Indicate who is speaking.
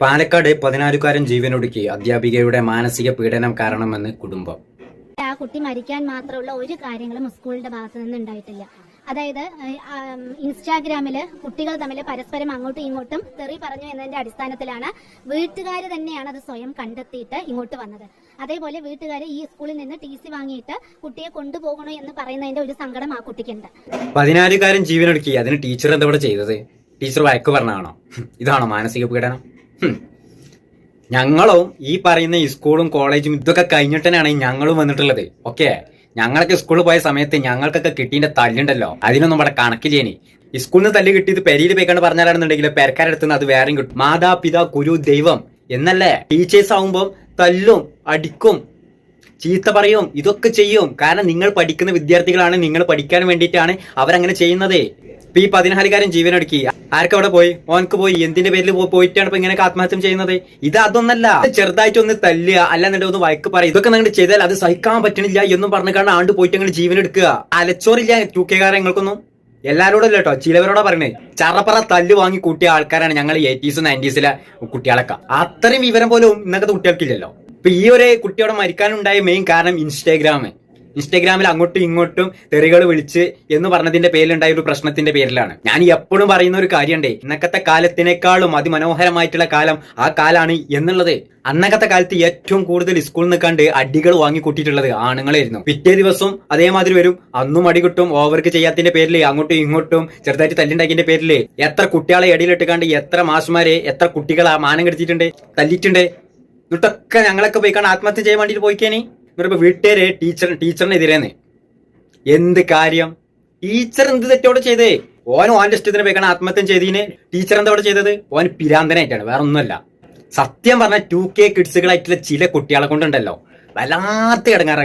Speaker 1: പാലക്കാട് പതിനാലുകാരൻ ജീവനൊടുക്കി അധ്യാപികയുടെ മാനസിക പീഡനം കാരണമെന്ന് കുടുംബം.
Speaker 2: ആ കുട്ടി മരിക്കാൻ മാത്രമുള്ള ഒരു കാര്യങ്ങളും സ്കൂളിന്റെ ഭാഗത്ത് നിന്ന് ഉണ്ടായിട്ടില്ല. അതായത് ഇൻസ്റ്റാഗ്രാമിൽ കുട്ടികൾ തമ്മിൽ പരസ്പരം അങ്ങോട്ടും ഇങ്ങോട്ടും തെറി പറഞ്ഞു എന്നതിന്റെ അടിസ്ഥാനത്തിലാണ് വീട്ടുകാർ തന്നെയാണ് അത് സ്വയം കണ്ടെത്തിയിട്ട് ഇങ്ങോട്ട് വന്നത്. അതേപോലെ വീട്ടുകാർ ഈ സ്കൂളിൽ നിന്ന് ടി സി വാങ്ങിയിട്ട് കുട്ടിയെ കൊണ്ടുപോകണോ എന്ന് പറയുന്നതിന്റെ ഒരു സങ്കടം ആ കുട്ടിക്കുണ്ട്.
Speaker 1: പതിനാലുകാരൻ ജീവനൊടുക്കി. അതിന് ടീച്ചർ എന്താ ഇവിടെ ചെയ്തത്? ടീച്ചർ വഴക്ക് പറഞ്ഞാണോ ഇതാണോ മാനസിക പീഡനം. ഞങ്ങളും ഈ പറയുന്ന ഈ സ്കൂളും കോളേജും ഇതൊക്കെ കഴിഞ്ഞിട്ടാണ് ഞങ്ങളും വന്നിട്ടുള്ളത്. ഓക്കെ? ഞങ്ങളൊക്കെ സ്കൂളിൽ പോയ സമയത്ത് ഞങ്ങൾക്കൊക്കെ കിട്ടിന്റെ തല്ലുണ്ടല്ലോ. അതിനൊന്നും ഇവിടെ ഈ സ്കൂളിൽ നിന്ന് തല്ല് കിട്ടിയത് പെരിയിൽ പോയിക്കാണ്ട് പറഞ്ഞാലാണെന്നുണ്ടെങ്കിൽ പെരക്കാരടുത്ത് നിന്ന് അത് വേറെയും കിട്ടും. മാതാപിതാ ഗുരു ദൈവം എന്നല്ലേ? ടീച്ചേഴ്സ് ആവുമ്പോൾ തല്ലും അടിക്കും ചീത്ത പറയും ഇതൊക്കെ ചെയ്യും. കാരണം നിങ്ങൾ പഠിക്കുന്ന വിദ്യാർത്ഥികളാണ് നിങ്ങൾ പഠിക്കാൻ വേണ്ടിയിട്ടാണ് അവരങ്ങനെ ചെയ്യുന്നത്. ഇപ്പൊ ഈ പതിനാലുകാരൻ ജീവനൊടുക്കി. ആർക്കും അവിടെ പോയി? ഓനക്ക് പോയി. എന്തിന്റെ പേരിൽ പോയിട്ടാണ് ഇപ്പൊ ഇങ്ങനെ ആത്മഹത്യം ചെയ്യുന്നത്? ഇത് അതൊന്നല്ല. ചെറുതായിട്ട് ഒന്ന് തല്ലുക അല്ലാന്നുണ്ടെങ്കിൽ ഒന്ന് വഴക്ക് പറയും ഇതൊക്കെ നിങ്ങൾ ചെയ്താൽ അത് സഹിക്കാൻ പറ്റണില്ല എന്നും പറഞ്ഞു കാരണം ആണ്ട് പോയിട്ട് നിങ്ങൾ ജീവനെടുക്കുക. അലച്ചോറില്ല ടു കെ കാരങ്ങൾക്കൊന്നും എല്ലാരോടും അല്ല കേട്ടോ. ചിലവരോടാ പറയണേ. ചറപ്പറ തല്ല് വാങ്ങി കൂട്ടിയ ആൾക്കാരാണ് ഞങ്ങൾ എയ്റ്റീസ് നയന്റീസിലെ കുട്ടികളൊക്കെ. അത്രയും വിവരം പോലും ഇന്നത്തെ കുട്ടികൾക്കില്ലല്ലോ. ഇപ്പൊ ഈ ഒരു കുട്ടിയോടെ മരിക്കാനുണ്ടായ മെയിൻ കാരണം ഇൻസ്റ്റാഗ്രാം ഇൻസ്റ്റാഗ്രാമിൽ അങ്ങോട്ടും ഇങ്ങോട്ടും തെറികൾ വിളിച്ച് എന്ന് പറഞ്ഞതിന്റെ പേരിലുണ്ടായ ഒരു പ്രശ്നത്തിന്റെ പേരിലാണ്. ഞാൻ എപ്പോഴും പറയുന്ന ഒരു കാര്യമുണ്ടേ ഇന്നക്കത്തെ കാലത്തിനേക്കാളും അതിമനോഹരമായിട്ടുള്ള കാലം ആ കാലാണ് എന്നുള്ളത്. അന്നകത്തെ കാലത്ത് ഏറ്റവും കൂടുതൽ സ്കൂളിൽ നിൽക്കാണ്ട് അടികൾ വാങ്ങി കൂട്ടിയിട്ടുള്ളത് ആണുങ്ങളായിരുന്നു. പിറ്റേ ദിവസം അതേമാതിരി വരും. അന്നും അടി കിട്ടും ഓവർക്ക് ചെയ്യാത്തതിന്റെ പേരിൽ അങ്ങോട്ടും ഇങ്ങോട്ടും ചെറുതായിട്ട് തല്ലുണ്ടാക്കിന്റെ പേരിൽ എത്ര കുട്ടികളെ ഇടയിലിട്ടുകാണ്ട് എത്ര മാഷുമാരെ എത്ര കുട്ടികളെ മാനം കെടുത്തിട്ടുണ്ട് തല്ലിയിട്ടുണ്ട്. എന്നിട്ടൊക്കെ ഞങ്ങളൊക്കെ പോയി കാണാൻ ആത്മഹത്യ ചെയ്യാൻ വേണ്ടിയിട്ട് പോയിക്കേനി. എന്നിട്ട് വീട്ടുകാരെ ടീച്ചർ ടീച്ചറിനെതിരെന്ന് എന്ത് കാര്യം? ടീച്ചർ എന്ത് തെറ്റോടെ ചെയ്തേ? ഓൻ ഓന്റെ ഇഷ്ടത്തിന് പോയി കാണാൻ ആത്മഹത്യം ചെയ്തതിന് ടീച്ചർ എന്താ അവിടെ ചെയ്തത്? ഓൻ പിരാന്തനായിട്ടാണ് വേറെ ഒന്നുമല്ല സത്യം പറഞ്ഞ ടു കെ കിഡ്സുകളായിട്ടുള്ള ചില കുട്ടികളെ കൊണ്ടുണ്ടല്ലോ. വല്ലാത്ത ഇടങ്ങാറ്